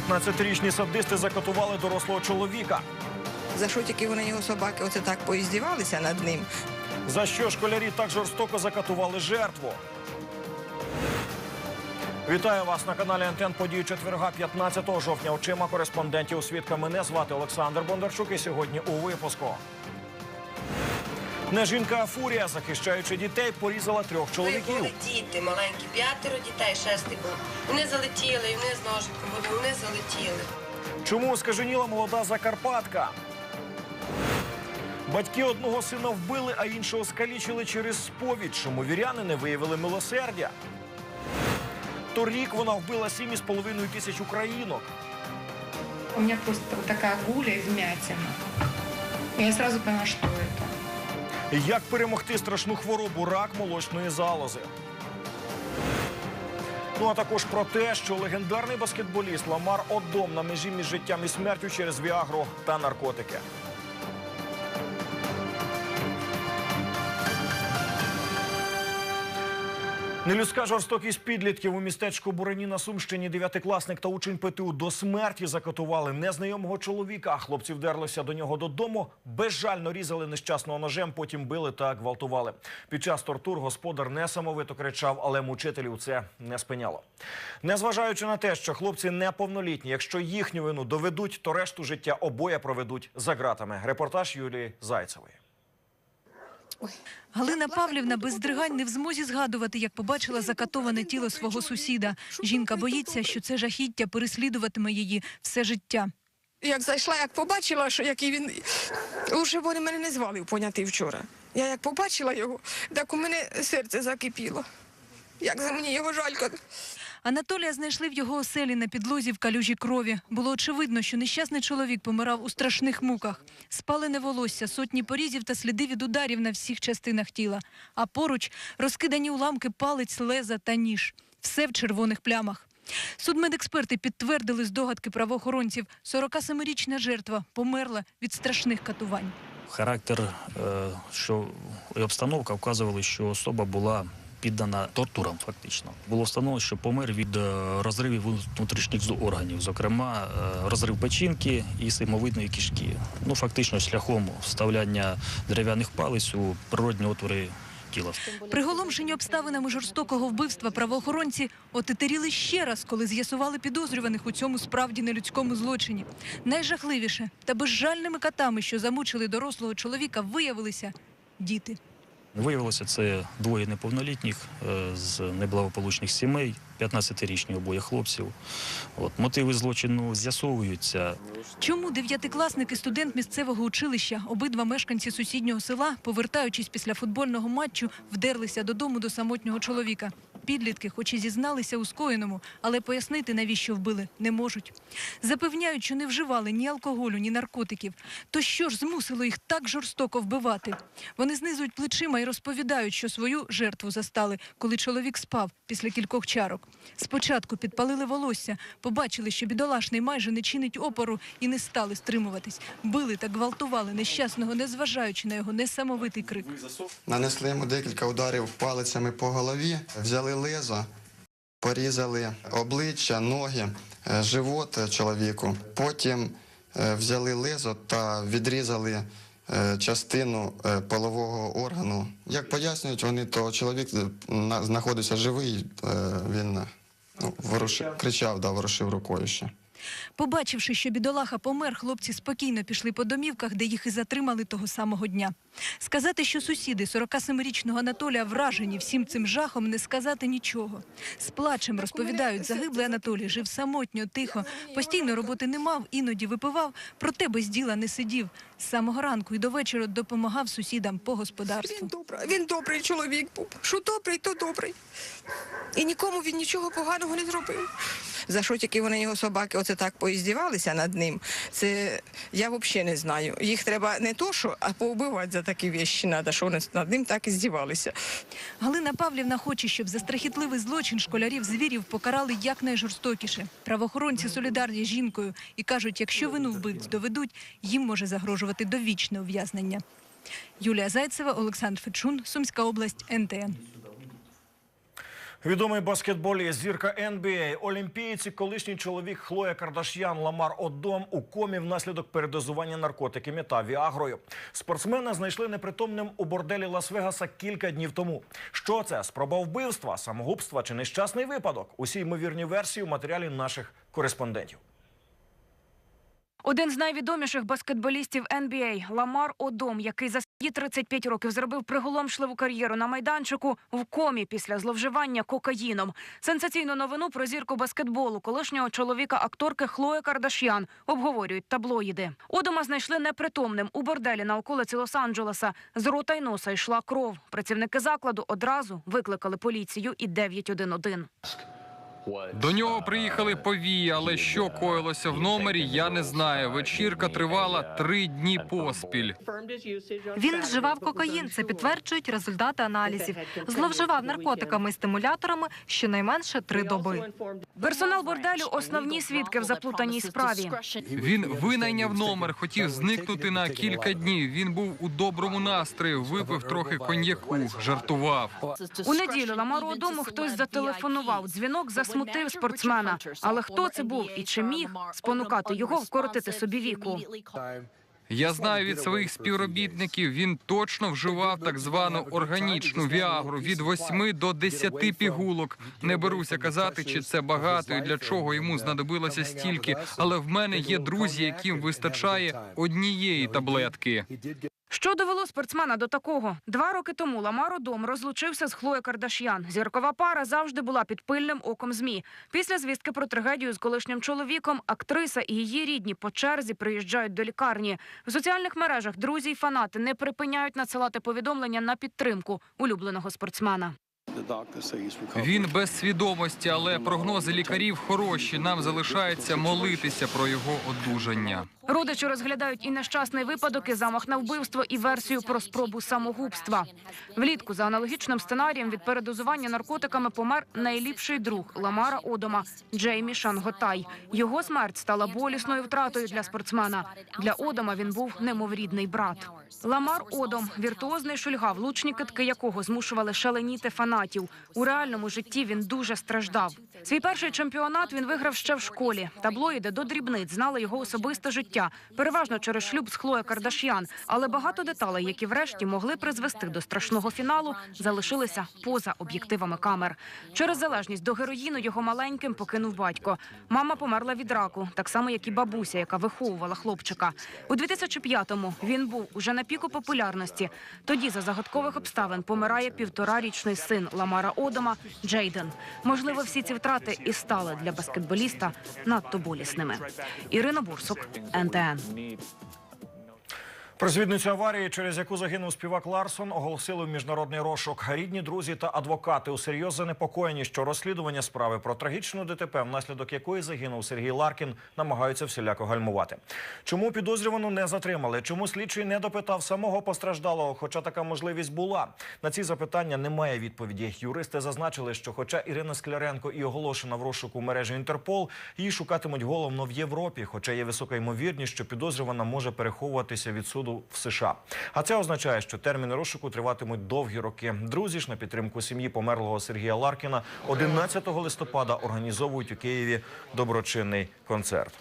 15-річні садисти закатували дорослого чоловіка. За що тільки вони його собаки оце так поїздівалися над ним. За що школярі так жорстоко закатували жертву? Вітаю вас на каналі Антен події четверга 15 жовтня. Очима кореспондентів свідка. Мене звати Олександр Бондарчук. І сьогодні у випуску. Не жінка, а фурія, захищаючи дітей, порізала трьох чоловіків. Були діти маленькі, п'ятеро дітей, шестий був. Вони залетіли, і вони з ножиком були, вони залетіли. Чому скаженіла молода Закарпатка? Батьки одного сина вбили, а іншого скалічили через сповідь. Чому віряни не виявили милосердя? Торік вона вбила 7,5 тисяч українок. У меня просто вот такая гуля и вмятина. И я сразу поняла, что это. Як перемогти страшну хворобу рак молочної залози? Ну а також про те, що легендарний баскетболіст Ламар Одом на межі між життям і смертю через віагру та наркотики. Нелюдська жорстокість підлітків у містечку Бурані на Сумщині. Дев'ятикласник та учень ПТУ до смерті закатували незнайомого чоловіка. Хлопці вдерлися до нього додому, безжально різали нещасного ножем, потім били та гвалтували. Під час тортур господар несамовито кричав, але мучителів це не спиняло. Незважаючи на те, що хлопці неповнолітні, якщо їхню вину доведуть, то решту життя обоє проведуть за ґратами. Репортаж Юлії Зайцевої. Галина Павлівна без здригань не в змозі згадувати, як побачила закатоване тіло свого сусіда. Жінка боїться, що це жахіття переслідуватиме її все життя. Як зайшла, як побачила, що який він. Уже вони мене не звали поняти вчора. Я як побачила його, так у мене серце закипіло. Як за мені його жалько. Анатолія знайшли в його оселі на підлозі в калюжі крові. Було очевидно, що нещасний чоловік помирав у страшних муках. Спалене волосся, сотні порізів та сліди від ударів на всіх частинах тіла. А поруч розкидані уламки палець, леза та ніж. Все в червоних плямах. Судмедексперти підтвердили здогадки правоохоронців. 47-річна жертва померла від страшних катувань. Характер е, що і обстановка вказували, що особа була піддана тортурам. Фактично було встановлено, що помер від е, розривів внутрішніх органів, зокрема е, розрив печінки і симовидної кишки. Ну фактично шляхом вставляння дерев'яних палець у природні отвори тіла. Приголомшені обставинами жорстокого вбивства правоохоронці отетеріли ще раз, коли з'ясували підозрюваних у цьому справді нелюдському злочині. Найжахливіше та безжальними катами, що замучили дорослого чоловіка, виявилися діти. Виявилося, це двоє неповнолітніх е, з неблагополучних сімей, 15-річні обоє хлопців. От мотиви злочину з'ясовуються. Чому дев'ятикласник і студент місцевого училища, обидва мешканці сусіднього села, повертаючись після футбольного матчу, вдерлися додому до самотнього чоловіка? Підлітки, хоч і зізналися у скоєному, але пояснити, навіщо вбили, не можуть. Запевняють, що не вживали ні алкоголю, ні наркотиків. То що ж змусило їх так жорстоко вбивати? Вони знизують плечима і розповідають, що свою жертву застали, коли чоловік спав після кількох чарок. Спочатку підпалили волосся, побачили, що бідолашний майже не чинить опору і не стали стримуватись. Били та гвалтували нещасного, незважаючи на його несамовитий крик. Нанесли йому декілька ударів палицями по голові, взяли лезо, порізали обличчя, ноги, е, живот е, чоловіку. Потім е, взяли лезо та відрізали частину полового органу. Як пояснюють вони, то чоловік знаходився живий, він ну, ворушив, кричав, да, ворушив рукою ще. Побачивши, що бідолаха помер, хлопці спокійно пішли по домівках, де їх і затримали того самого дня. Сказати, що сусіди 47-річного Анатолія вражені всім цим жахом, не сказати нічого. З плачем розповідають, загиблий Анатолій жив самотньо, тихо, постійно роботи не мав, іноді випивав, проте без діла не сидів. З самого ранку і до вечора допомагав сусідам по Він господарству. добрий, він добрий чоловік був. Що добрий, то добрий. І нікому він нічого поганого не зробив. За що тільки вони його собаки оце так поїздівалися над ним, це я взагалі не знаю. Їх треба не то, що, а повбивати за такі вещі треба, що вони над ним так і здівалися. Галина Павлівна хоче, щоб за страхітливий злочин школярів звірів покарали якнайжорстокіше. Правоохоронці солідарні з жінкою і кажуть, якщо вину вбивць доведуть, їм може загрожувати довічне ув'язнення. Юлія Зайцева, Олександр Фечун, Сумська область, НТН. Відомий баскетболіст, зірка НБА, олімпійці, колишній чоловік Хлоя Кардаш'ян Ламар Одом у комі внаслідок передозування наркотиками та віагрою. Спортсмена знайшли непритомним у борделі Лас-Вегаса кілька днів тому. Що це? Спроба вбивства, самогубства чи нещасний випадок? Усі ймовірні версії у матеріалі наших кореспондентів. Один з найвідоміших баскетболістів NBA Ламар Одом, який за свої 35 років зробив приголомшливу кар'єру на майданчику, в комі після зловживання кокаїном. Сенсаційну новину про зірку баскетболу, колишнього чоловіка акторки Хлоя Кардаш'ян, обговорюють таблоїди. Одома знайшли непритомним у борделі на околиці Лос-Анджелеса. З рота й носа йшла кров. Працівники закладу одразу викликали поліцію і 911. До нього приїхали повії, але що коїлося в номері, я не знаю. Вечірка тривала три дні поспіль. Він вживав кокаїн. Це підтверджують результати аналізів. Зловживав наркотиками і стимуляторами щонайменше три доби. Персонал борделю – основні свідки в заплутаній справі. Він винайняв номер, хотів зникнути на кілька днів. Він був у доброму настрої, випив трохи коньяку, жартував. У неділю Ламару Одому хтось зателефонував. Дзвінок засмутив спортсмена. Але хто це був і чи міг спонукати його вкоротити собі віку? Я знаю від своїх співробітників, він точно вживав так звану органічну віагру від 8 до 10 пігулок. Не беруся казати, чи це багато і для чого йому знадобилося стільки. Але в мене є друзі, яким вистачає однієї таблетки. Що довело спортсмена до такого? Два роки тому Ламаро Дом розлучився з Хлоє Кардаш'ян. Зіркова пара завжди була під пильним оком ЗМІ. Після звістки про трагедію з колишнім чоловіком актриса і її рідні по черзі приїжджають до лікарні. В соціальних мережах друзі й фанати не припиняють надсилати повідомлення на підтримку улюбленого спортсмена. Він без свідомості, але прогнози лікарів хороші. Нам залишається молитися про його одужання. Родичі розглядають і нещасний випадок, і замах на вбивство, і версію про спробу самогубства. Влітку за аналогічним сценарієм від передозування наркотиками помер найліпший друг Ламара Одома Джеймі Шанготай. Його смерть стала болісною втратою для спортсмена. Для Одома він був немов рідний брат. Ламар Одом віртуозний шульга, влучні китки якого змушували шаленіти фанатів. У реальному житті він дуже страждав. Свій перший чемпіонат він виграв ще в школі. Таблоїди до дрібниць знали його особисте життя, переважно через шлюб з Хлоя Кардаш'ян. Але багато деталей, які врешті могли призвести до страшного фіналу, залишилися поза об'єктивами камер. Через залежність до героїну його маленьким покинув батько. Мама померла від раку, так само як і бабуся, яка виховувала хлопчика. У 2005-му він був уже на піку популярності. Тоді за загадкових обставин помирає півторарічний син Ламара Одома Джейден. Можливо, всі ці втрати і стали для баскетболіста надто болісними. Ірина Бурсук, НТН. Про звідницю аварії, через яку загинув співак Ларсон, оголосили в міжнародний розшук. Рідні, друзі та адвокати усерйоз занепокоєні, що розслідування справи про трагічну ДТП, внаслідок якої загинув Сергій Ларкін, намагаються всіляко гальмувати. Чому підозрювану не затримали? Чому слідчий не допитав самого постраждалого? Хоча така можливість була. На ці запитання немає відповіді. Юристи зазначили, що, хоча Ірина Скляренко і оголошена в розшуку мережі Інтерпол, її шукатимуть головно в Європі, хоча є висока ймовірність, що підозрювана може переховуватися від суду в США. А це означає, що терміни розшуку триватимуть довгі роки. Друзі ж на підтримку сім'ї померлого Сергія Ларкіна 11 листопада організовують у Києві доброчинний концерт.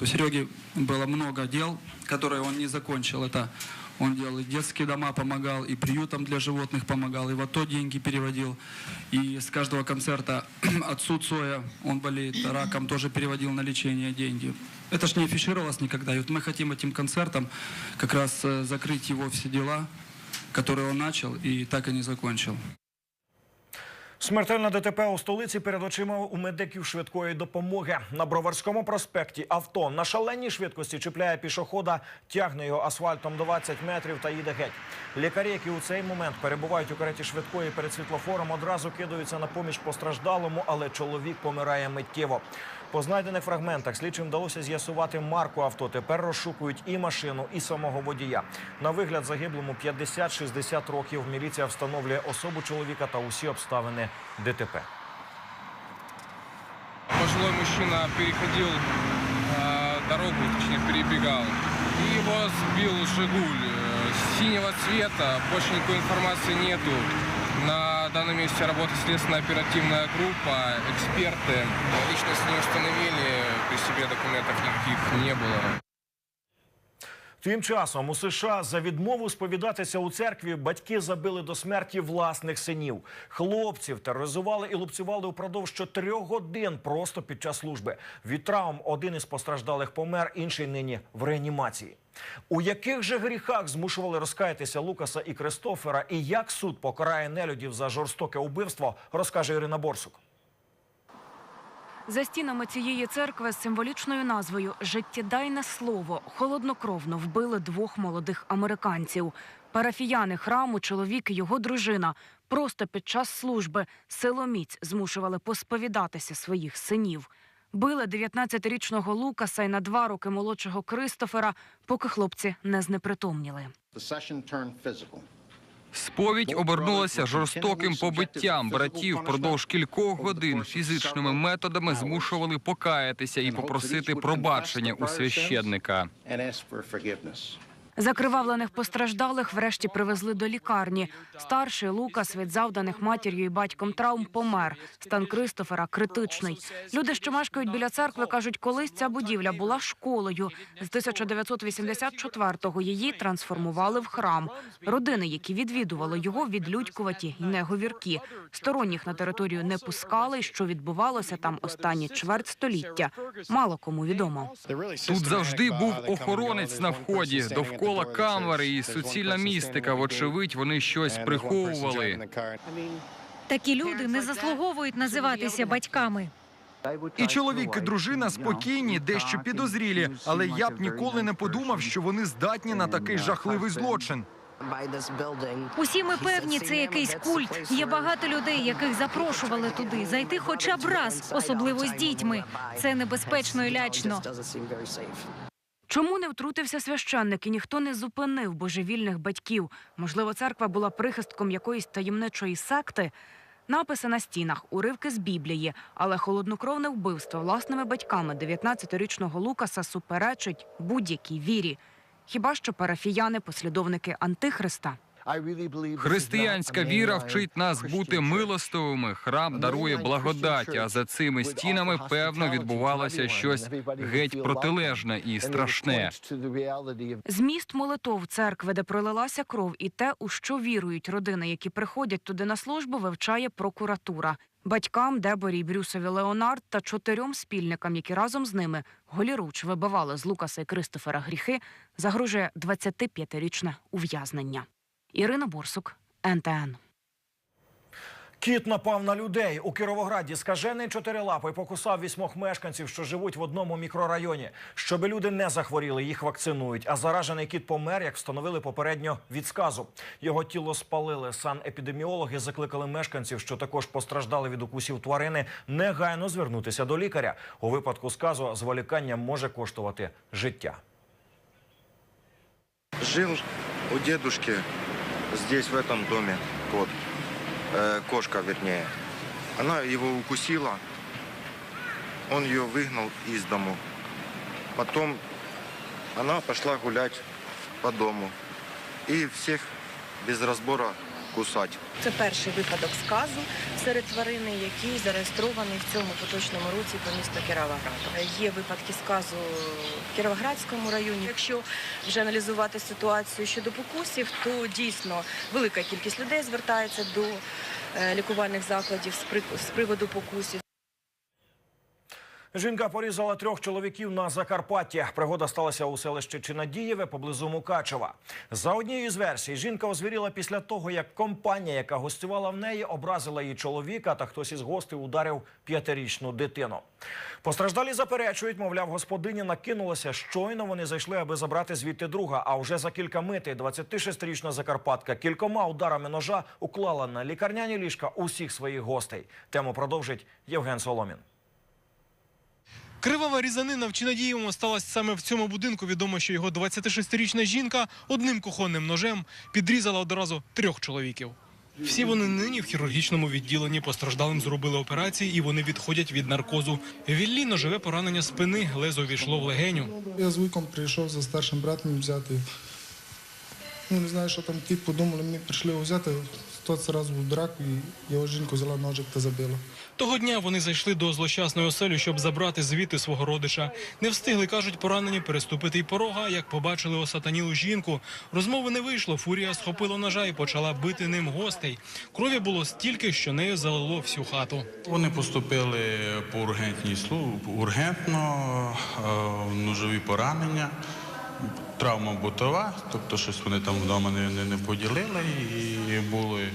У Сереги было много дел, которые он не закончил. Это он делал и детские дома помогал, и приютам для животных помогал, и в АТО деньги переводил. И с каждого концерта отцу Цоя, он болеет раком, тоже переводил на лечение деньги. Это ж не афишировалось никогда. И вот мы хотим этим концертом как раз э, закрыть его все дела, которые он начал и так и не закончил. Смертельна ДТП у столиці перед очима у медиків швидкої допомоги. На Броварському проспекті авто на шаленій швидкості чіпляє пішохода, тягне його асфальтом 20 метрів та їде геть. Лікарі, які у цей момент перебувають у кареті швидкої перед світлофором, одразу кидаються на поміч постраждалому, але чоловік помирає миттєво. По знайдених фрагментах слідчим вдалося з'ясувати марку авто. Тепер розшукують і машину, і самого водія. На вигляд загиблому 50-60 років. Міліція встановлює особу чоловіка та усі обставини ДТП. Пожилой мужчина переходил э, дорогу, точнее перебегал, и его сбил «Жигуль» э, синего цвета. Больше никакой информации нету. На данном месте работает следственно-оперативная группа, эксперты. Личность не установили, при себе документов никаких не было. Тим часом у США за відмову сповідатися у церкві батьки забили до смерті власних синів. Хлопців тероризували і лупцювали упродовж чотирьох годин просто під час служби. Від травм один із постраждалих помер, інший нині в реанімації. У яких же гріхах змушували розкаятися Лукаса і Кристофера, і як суд покарає нелюдів за жорстоке убивство, розкаже Ірина Борсук. За стінами цієї церкви з символічною назвою Життєдайне слово холоднокровно вбили двох молодих американців. Парафіяни храму, чоловік і його дружина просто під час служби силоміць змушували посповідатися своїх синів. Били 19-річного Лукаса і на два роки молодшого Кристофера, поки хлопці не знепритомніли. Сповідь обернулася жорстоким побиттям. Братів впродовж кількох годин фізичними методами змушували покаятися і попросити пробачення у священника. Закривавлених постраждалих врешті привезли до лікарні. Старший Лукас від завданих матір'ю і батьком травм помер. Стан Кристофера критичний. Люди, що мешкають біля церкви, кажуть, колись ця будівля була школою. З 1984-го її трансформували в храм. Родини, які відвідували його, відлюдькуваті й неговіркі. Сторонніх на територію не пускали. Що відбувалося там останні чверть століття, мало кому відомо. Тут завжди був охоронець на вході, довкола камери і суцільна містика. Вочевидь, вони щось приховували. Такі люди не заслуговують називатися батьками. І чоловік, і дружина спокійні, дещо підозрілі, але я б ніколи не подумав, що вони здатні на такий жахливий злочин. Усі ми певні, це якийсь культ. Є багато людей, яких запрошували туди. Зайти хоча б раз, особливо з дітьми. Це небезпечно і лячно. Чому не втрутився священник і ніхто не зупинив божевільних батьків? Можливо, церква була прихистком якоїсь таємничої секти? Написи на стінах, уривки з Біблії, але холоднокровне вбивство власними батьками 19-річного Лукаса суперечить будь-якій вірі. Хіба що парафіяни, послідовники Антихриста? Християнська віра вчить нас бути милостивими. Храм дарує благодаті. А за цими стінами певно відбувалося щось геть протилежне і страшне. Зміст молитов церкви, де пролилася кров, і те, у що вірують родини, які приходять туди на службу, вивчає прокуратура. Батькам Деборі Брюсові Леонард та чотирьом спільникам, які разом з ними голіруч вибивали з Лукаса і Кристофера гріхи, загрожує 25-річне ув'язнення. Ірина Борсук, НТН. Кіт напав на людей у Кіровограді. Скажений чотирилапий покусав вісьмох мешканців, що живуть в одному мікрорайоні. Щоби люди не захворіли, їх вакцинують. А заражений кіт помер, як встановили попередньо від сказу. Його тіло спалили. Санепідеміологи закликали мешканців, що також постраждали від укусів тварини, негайно звернутися до лікаря. У випадку сказу зволікання може коштувати життя. Жил у дедушки здесь, в этом доме, кот. Э, кошка, вернее. Она его укусила. Он ее выгнал из дому. Потом она пошла гулять по дому. И всех без разбора кусать. Це перший випадок сказу серед тварини, який зареєстрований в цьому поточному році по місту Кіровограду. Є випадки сказу в Кіровоградському районі. Якщо вже аналізувати ситуацію щодо покусів, то дійсно велика кількість людей звертається до е, лікувальних закладів з приводу покусів. Жінка порізала трьох чоловіків на Закарпатті. Пригода сталася у селищі Чинадієве поблизу Мукачева. За однією з версій, жінка озвіріла після того, як компанія, яка гостювала в неї, образила її чоловіка, та хтось із гостей ударив п'ятирічну дитину. Постраждалі заперечують, мовляв, господиня накинулася. Щойно вони зайшли, аби забрати звідти друга. А вже за кілька митей 26-річна Закарпатка кількома ударами ножа уклала на лікарняні ліжка усіх своїх гостей. Тему продовжить Євген Соломін. Кривава різанина в Чинадієвому сталася саме в цьому будинку. Відомо, що його 26-річна жінка одним кухонним ножем підрізала одразу трьох чоловіків. Всі вони нині в хірургічному відділенні постраждалим зробили операції і вони відходять від наркозу. Віллі ножове поранення спини, лезо війшло в легеню. Я з віком прийшов за старшим братом взяти. Ну, не знаю, що там ті подумали, мені прийшли взяти. Тот сразу в драку, і його жінку взяла ножик та забила. Того дня вони зайшли до злощасної оселі, щоб забрати звідти свого родича. Не встигли, кажуть, поранені переступити й порога, як побачили осатанілу жінку. Розмови не вийшло. Фурія схопила ножа і почала бити ним гостей. Крові було стільки, що нею залило всю хату. Вони поступили по ургентній службі, ургентно, е, ножові поранення, травма бутова, тобто щось вони там вдома не, не, не поділили і були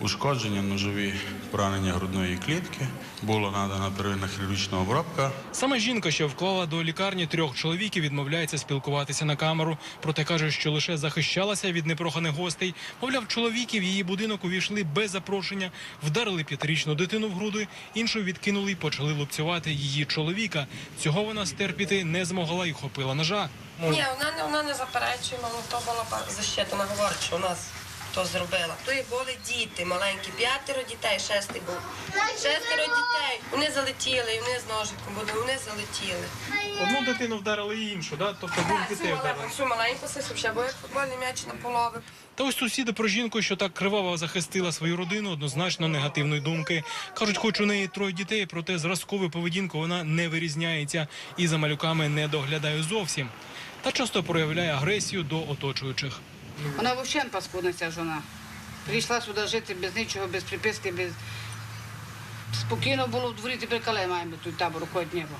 ушкодження, ножові поранення грудної клітки. Була надана первинна хірургічна обробка. Саме жінка, що вклала до лікарні трьох чоловіків, відмовляється спілкуватися на камеру. Проте каже, що лише захищалася від непроханих гостей. Мовляв, чоловіки в її будинок увійшли без запрошення, вдарили п'ятирічну дитину в груди, іншу відкинули і почали лупцювати її чоловіка. Цього вона стерпіти не змогла і хопила ножа. Ні, вона не вона не заперечує, мама, то була защита. Вона говорить, що у нас то зробила. То і були діти маленькі, п'ятеро дітей, шестий був. Шестеро дітей. Вони залетіли, і вони з ножиком були, вони залетіли. Одну дитину вдарили і іншу, да? тобто двох Так, дітей всю вдарили. маленьку, всю маленьку сесу, ще як футбольний м'яч на полови. Та ось сусіди про жінку, що так криваво захистила свою родину, однозначно негативної думки. Кажуть, хоч у неї троє дітей, проте зразковою поведінкою вона не вирізняється і за малюками не доглядає зовсім. Та часто проявляє агресію до оточуючих. Вона взагалі паскудна ця жона. Прийшла сюди жити без нічого, без приписки, без... Спокійно було в дворі, тепер коли маємо тут табор ходить небо.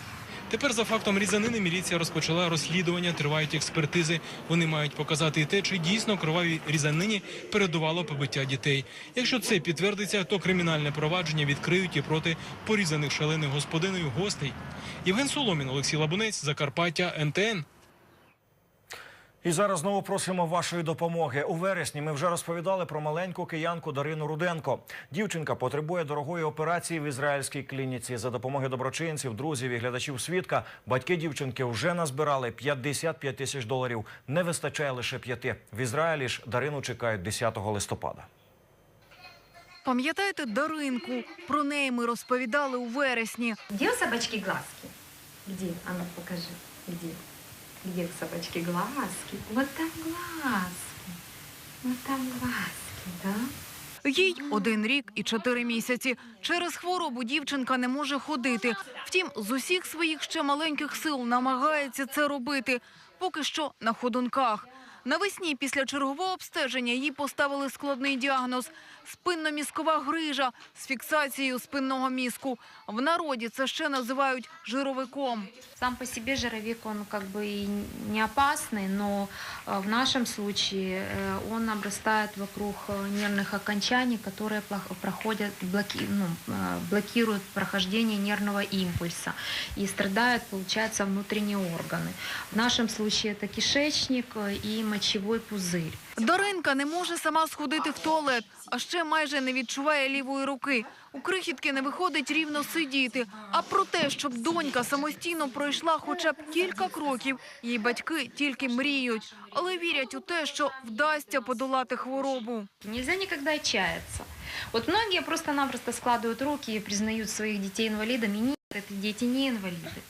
Тепер за фактом різанини міліція розпочала розслідування, тривають експертизи. Вони мають показати і те, чи дійсно кровавій різанині передувало побиття дітей. Якщо це підтвердиться, то кримінальне провадження відкриють і проти порізаних шалених господиною гостей. Євген Соломін, Олексій Лабунець, Закарпаття, НТН. І зараз знову просимо вашої допомоги. У вересні ми вже розповідали про маленьку киянку Дарину Руденко. Дівчинка потребує дорогої операції в ізраїльській клініці. За допомогою доброчинців, друзів і глядачів свідка батьки дівчинки вже назбирали 55 тисяч доларів. Не вистачає лише п'яти. В Ізраїлі ж Дарину чекають 10 листопада. Пам'ятаєте Даринку? Про неї ми розповідали у вересні. Где у собачки глазки? Где? А ну покажи. Где? Где у собачки глазки? Вот там глазки. Вот там глазки, да? Їй один рік і чотири місяці. Через хворобу дівчинка не може ходити. Втім, з усіх своїх ще маленьких сил намагається це робити. Поки що на ходунках. Навесні після чергового обстеження їй поставили складний діагноз – спинноміскова грижа з фіксацією спинного мізку. В народі це ще називають жировиком. Сам по себе жировик, он как бы и не опасный, но э, в нашем случае э, он обрастает вокруг э, нервных окончаний, которые плох- проходят, блоки- ну, э, блокируют прохождение нервного импульса. И страдают, получается, внутренние органы. В нашем случае это кишечник э, и мочевой пузырь. Даринка не може сама сходити в туалет, а ще майже не відчуває лівої руки. У крихітки не виходить рівно сидіти. А про те, щоб донька самостійно пройшла хоча б кілька кроків, її батьки тільки мріють, але вірять у те, що вдасться подолати хворобу. Нельзя никогда отчаяться. Вот многие просто-напросто складывают руки и признают своих детей инвалидами. Нет, это дети не инвалиды.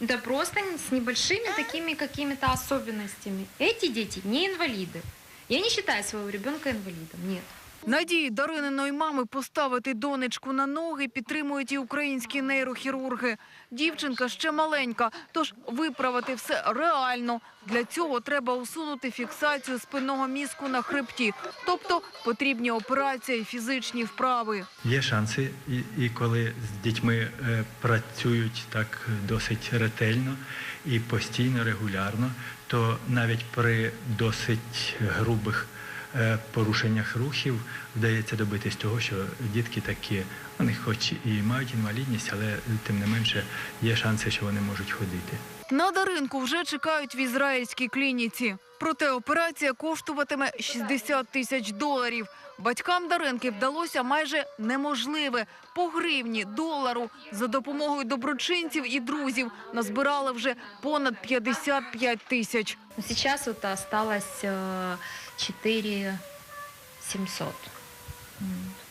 Это просто с небольшими такими какими-то особенностями. Эти дети не инвалиды. Я не считаю своего ребенка инвалидом, нет. Надії Дарининої мами поставити донечку на ноги підтримують і українські нейрохірурги. Дівчинка ще маленька, тож виправити все реально. Для цього треба усунути фіксацію спинного мізку на хребті, тобто потрібні операції і фізичні вправи. Є шанси, і, і коли з дітьми е, працюють так досить ретельно і постійно, регулярно, то навіть при досить грубих порушеннях рухів вдається добитись того, що дітки такі, вони хоч і мають інвалідність, але тим не менше є шанси, що вони можуть ходити. На Даринку вже чекають в ізраїльській клініці. Проте операція коштуватиме 60 тисяч доларів. Батькам Даринки вдалося майже неможливе. По гривні, долару за допомогою доброчинців і друзів назбирали вже понад 55 тисяч. Вот осталось э, 4 700.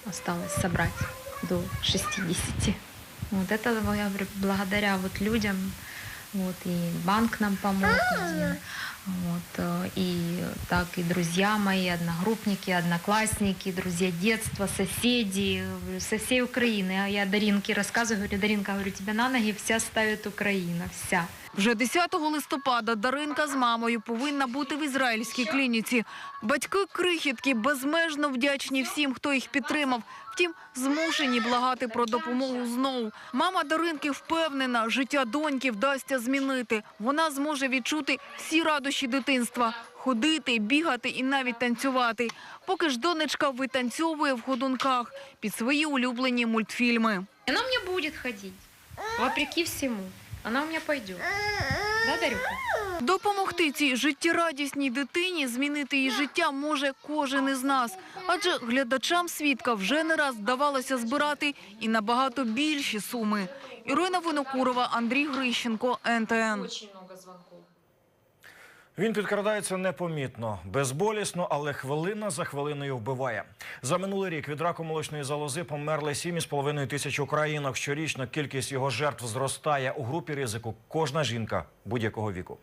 Осталось собрать до 60. Вот это, я благодаря вот людям, вот и банк нам помог, и Вот, э, и так и друзья мои, одногруппники, одноклассники, друзья детства, соседи э, со всей Украины. А я Даринке рассказываю, говорю, Даринка, говорю, тебя на ноги вся ставит Украина, вся. Вже 10 листопада Даринка з мамою повинна бути в ізраїльській клініці. Батьки крихітки безмежно вдячні всім, хто їх підтримав. Втім, змушені благати про допомогу знову. Мама Даринки впевнена, життя доньки вдасться змінити. Вона зможе відчути всі радощі дитинства. Ходити, бігати і навіть танцювати. Поки ж донечка витанцьовує в ходунках під свої улюблені мультфільми. Она у меня будет ходить, вопреки всему. Она у меня пойдет. Да, Дарюха? Допомогти цій життєрадісній дитині змінити її життя може кожен із нас. Адже глядачам свідка вже не раз вдавалося збирати і набагато більші суми. Ірина Винокурова, Андрій Грищенко, НТН. Він підкрадається непомітно, безболісно, але хвилина за хвилиною вбиває. За минулий рік від раку молочної залози померли 7,5 тисяч українок. Щорічно кількість його жертв зростає у групі ризику. Кожна жінка будь-якого віку.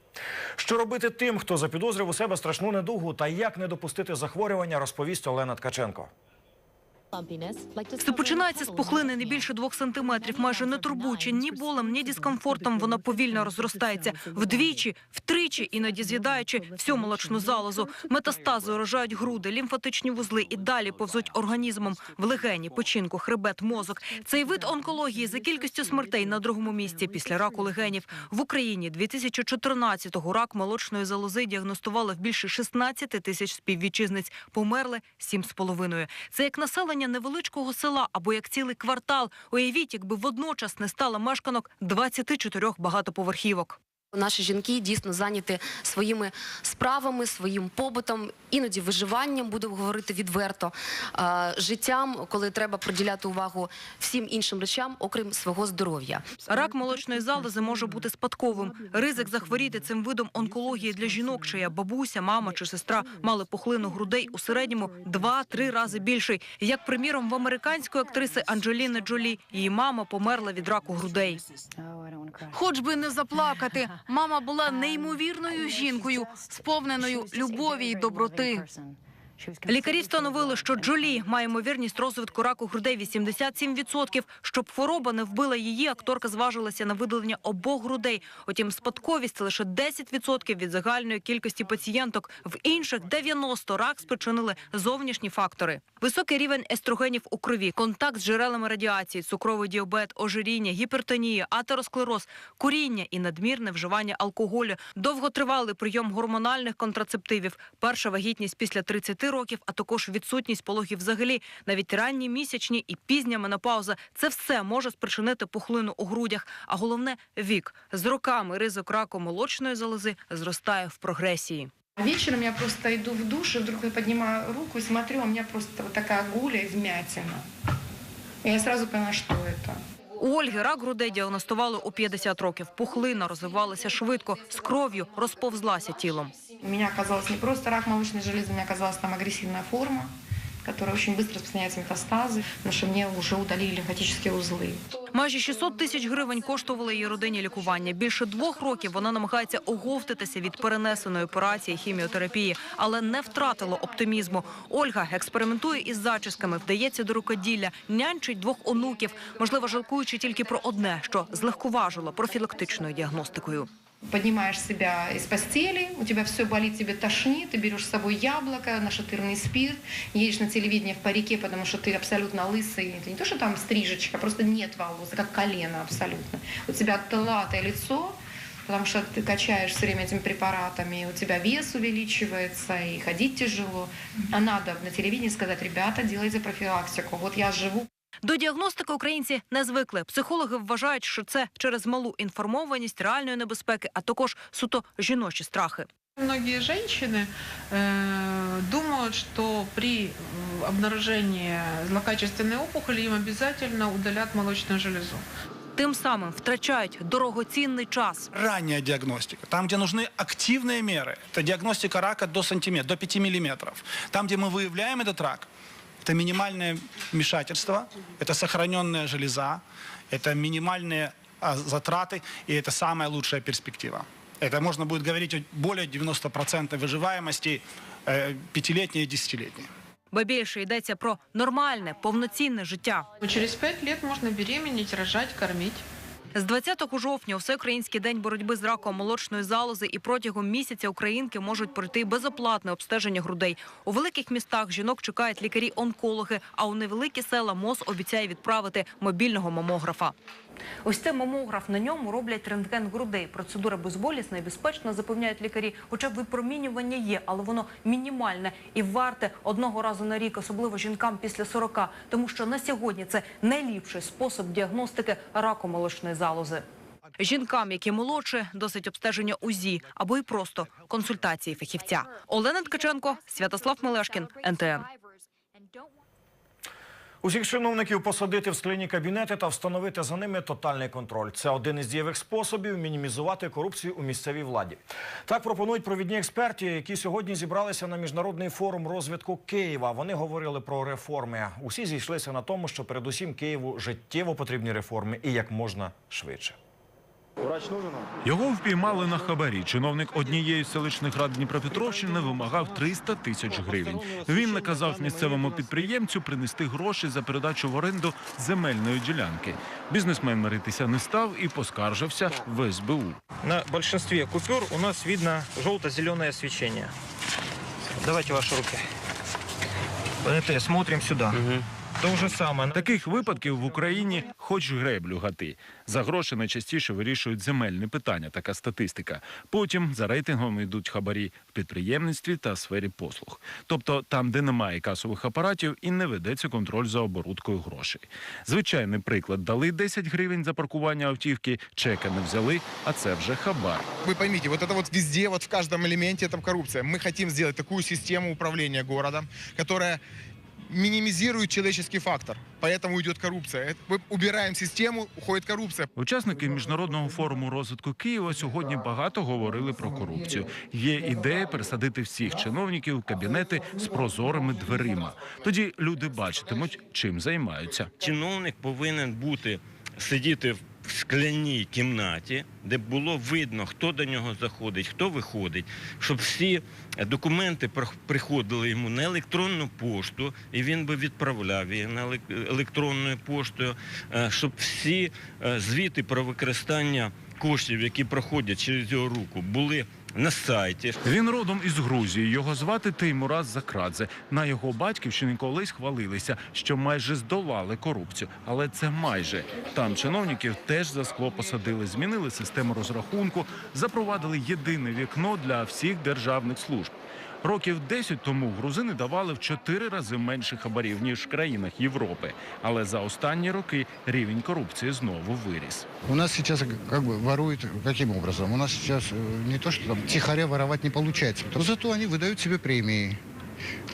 Що робити тим, хто запідозрив у себе страшну недугу, та як не допустити захворювання, розповість Олена Ткаченко. Все починається з пухлини не більше двох сантиметрів, майже не турбуючи ні болем, ні дискомфортом. Вона повільно розростається вдвічі, втричі, іноді з'їдаючи всю молочну залозу. Метастази уражають груди, лімфатичні вузли і далі повзуть організмом в легені, печінку, хребет, мозок. Цей вид онкології за кількістю смертей на другому місці після раку легенів в Україні 2014-го рак молочної залози діагностували в більше 16 тисяч співвітчизниць. Померли 7,5. Це як населення невеличкого села або як цілий квартал. Уявіть, якби водночас не стало мешканок 24 багатоповерхівок. Наші жінки дійсно зайняті своїми справами, своїм побутом, іноді виживанням, буду говорити відверто, життям, коли треба приділяти увагу всім іншим речам, окрім свого здоров'я. Рак молочної залози може бути спадковим. Ризик захворіти цим видом онкології для жінок, чия бабуся, мама чи сестра мали пухлину грудей у середньому 2-3 рази більший. Як приміром в американської актриси Анджеліни Джолі, її мама померла від раку грудей. Хоч би не заплакати, мама була неймовірною жінкою, сповненою любові й доброти. Лікарі встановили, що Джолі має ймовірність розвитку раку грудей 87%. Щоб хвороба не вбила її, акторка зважилася на видалення обох грудей. Утім, спадковість лише 10% від загальної кількості пацієнток. В інших 90 рак спричинили зовнішні фактори. Високий рівень естрогенів у крові, контакт з джерелами радіації, цукровий діабет, ожиріння, гіпертонія, атеросклероз, куріння і надмірне вживання алкоголю, довготривалий прийом гормональних контрацептивів, перша вагітність після 30 років, а також відсутність пологів взагалі, навіть ранні місячні і пізня менопауза – це все може спричинити пухлину у грудях. А головне – вік. З роками ризик раку молочної залози зростає в прогресії. Вечером я просто иду в душ, и вдруг я поднимаю руку и смотрю, у меня просто вот такая гуля и вмятина. Я сразу поняла, что это. У Ольги рак грудей діагностували у 50 років. Пухлина розвивалася швидко, з кров'ю розповзлася тілом. У меня оказалось не просто рак молочної желези, у мене оказалась там агресивна форма, которая очень быстро распространяется метастазы, потому что мне уже удалили лимфатические узлы. Майже 600 тисяч гривень коштували її родині лікування. Більше двох років вона намагається оговтатися від перенесеної операції хіміотерапії, але не втратила оптимізму. Ольга експериментує із зачісками, вдається до рукоділля, нянчить двох онуків, можливо, жалкуючи тільки про одне, що злегкуважило профілактичною діагностикою. Поднимаешь себя из постели, у тебя все болит, тебе тошнит, ты берешь с собой яблоко, нашатырный спирт, едешь на телевидение в парике, потому что ты абсолютно лысый. Это не то, что там стрижечка, просто нет волос, как колено абсолютно. У тебя толатое лицо, потому что ты качаешь все время этими препаратами, у тебя вес увеличивается, и ходить тяжело. А надо на телевидении сказать, ребята, делайте профилактику. Вот я живу До діагностики українці не звикли. Психологи вважають, що це через малу інформованість реальної небезпеки, а також суто жіночі страхи. Многие женщины э, думают, что при э, обнаружении злокачественной опухоли им обязательно удалят молочную железу. Тим самим втрачають дорогоцінний час. Ранняя диагностика, там, где нужны активные меры, это диагностика рака до сантиметра, до 5 миллиметров. Там, где мы выявляем этот рак, это минимальное вмешательство, это сохраненная железа, это минимальные а, затраты, и это самая лучшая перспектива. Это можно будет говорить о более 90% выживаемости э, пятилетней и десятилетней. Ба більше йдеться про нормальне, повноцінне життя. Через пять лет можно беременеть, рожать, кормить. З 20 жовтня всеукраїнський день боротьби з раком молочної залози і протягом місяця українки можуть пройти безоплатне обстеження грудей. У великих містах жінок чекають лікарі-онкологи, а у невеликі села МОЗ обіцяє відправити мобільного мамографа. Ось це мамограф. На ньому роблять рентген грудей. Процедура безболісна і безпечна, запевняють лікарі. Хоча випромінювання є, але воно мінімальне і варте одного разу на рік, особливо жінкам після 40, тому що на сьогодні це найліпший спосіб діагностики раку молочної залози. Жінкам, які молодші, досить обстеження УЗІ або і просто консультації фахівця. Олена Ткаченко, Святослав Мелешкін, НТН. Усіх чиновників посадити в скляні кабінети та встановити за ними тотальний контроль. Це один із дієвих способів мінімізувати корупцію у місцевій владі. Так пропонують провідні експерти, які сьогодні зібралися на міжнародний форум розвитку Києва. Вони говорили про реформи. Усі зійшлися на тому, що передусім Києву життєво потрібні реформи і як можна швидше. Його впіймали на хабарі. Чиновник однієї з селищних рад Дніпропетровщини вимагав 300 тисяч гривень. Він наказав місцевому підприємцю принести гроші за передачу в оренду земельної ділянки. Бізнесмен миритися не став і поскаржився в СБУ. На большинстве купюр у нас видно желто-зеленое свечение. Давайте ваши руки. Смотрим сюда. То же самое. Таких випадків в Україні хоч греблю гати. За гроші найчастіше вирішують земельні питання. Така статистика. Потім за рейтингом йдуть хабарі в підприємництві та сфері послуг. Тобто там, де немає касових апаратів і не ведеться контроль за оборуткою грошей. Звичайний приклад: дали 10 гривень за паркування автівки, чека не взяли, а це вже хабар. Вы поймите, вот это вот везде, вот в каждом элементе это коррупция. Мы хотим сделать такую систему управления городом, которая минимизирует человеческий фактор. Поэтому идет коррупция. Это- Мы убираем систему, уходит коррупция. Учасники міжнародного форуму розвитку Києва сьогодні багато говорили про корупцію. Є ідея пересадити всіх чиновників в кабінети з прозорими дверима. Тоді люди бачитимуть, чим займаються. Чиновник повинен бути сидіти в скляній кімнаті, де було видно, хто до нього заходить, хто виходить, щоб всі документи приходили йому на електронну пошту, і він би відправляв її на елек- електронною поштою, е, щоб всі е, звіти про використання коштів, які проходять через його руку, були на сайті. Він родом із Грузії. Його звати Теймураз Закрадзе. На його батьківщині колись хвалилися, що майже здолали корупцію. Але це майже там чиновників теж за скло посадили, змінили систему розрахунку, запровадили єдине вікно для всіх державних служб. Років 10 тому грузини давали в 4 рази менше хабарів ніж в країнах Європи. Але за останні роки рівень корупції знову виріс. У нас сейчас как бы воруют каким образом? У нас сейчас э, не то, что там тихоря воровать не получается. Но зато они выдают себе премии,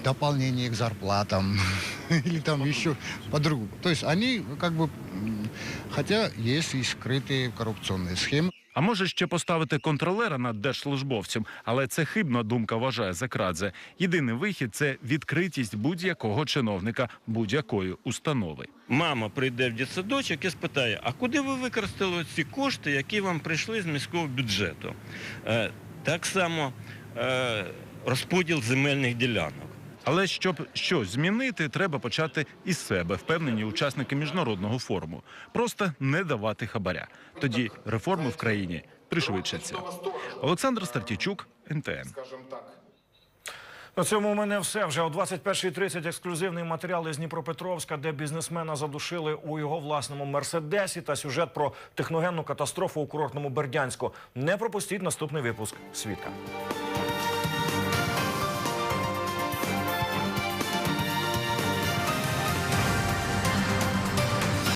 дополнение к зарплатам или там еще по-другому. То есть они как бы, м, хотя есть и скрытые коррупционные схемы. А може ще поставити контролера над держслужбовцем, але це хибна думка вважає Закрадзе. Єдиний вихід це відкритість будь-якого чиновника будь-якої установи. Мама прийде в дитсадочок і спитає, а куди ви використали ці кошти, які вам прийшли з міського бюджету? Е, так само е, розподіл земельних ділянок. Але щоб щось змінити, треба почати із себе, впевнені учасники міжнародного форуму. Просто не давати хабаря. Тоді реформи в країні пришвидшаться. Олександр Стартічук, НТН. На цьому у мене все. Вже о 21.30 ексклюзивний матеріал із Дніпропетровська, де бізнесмена задушили у його власному мерседесі та сюжет про техногенну катастрофу у курортному Бердянську. Не пропустіть наступний випуск свідка.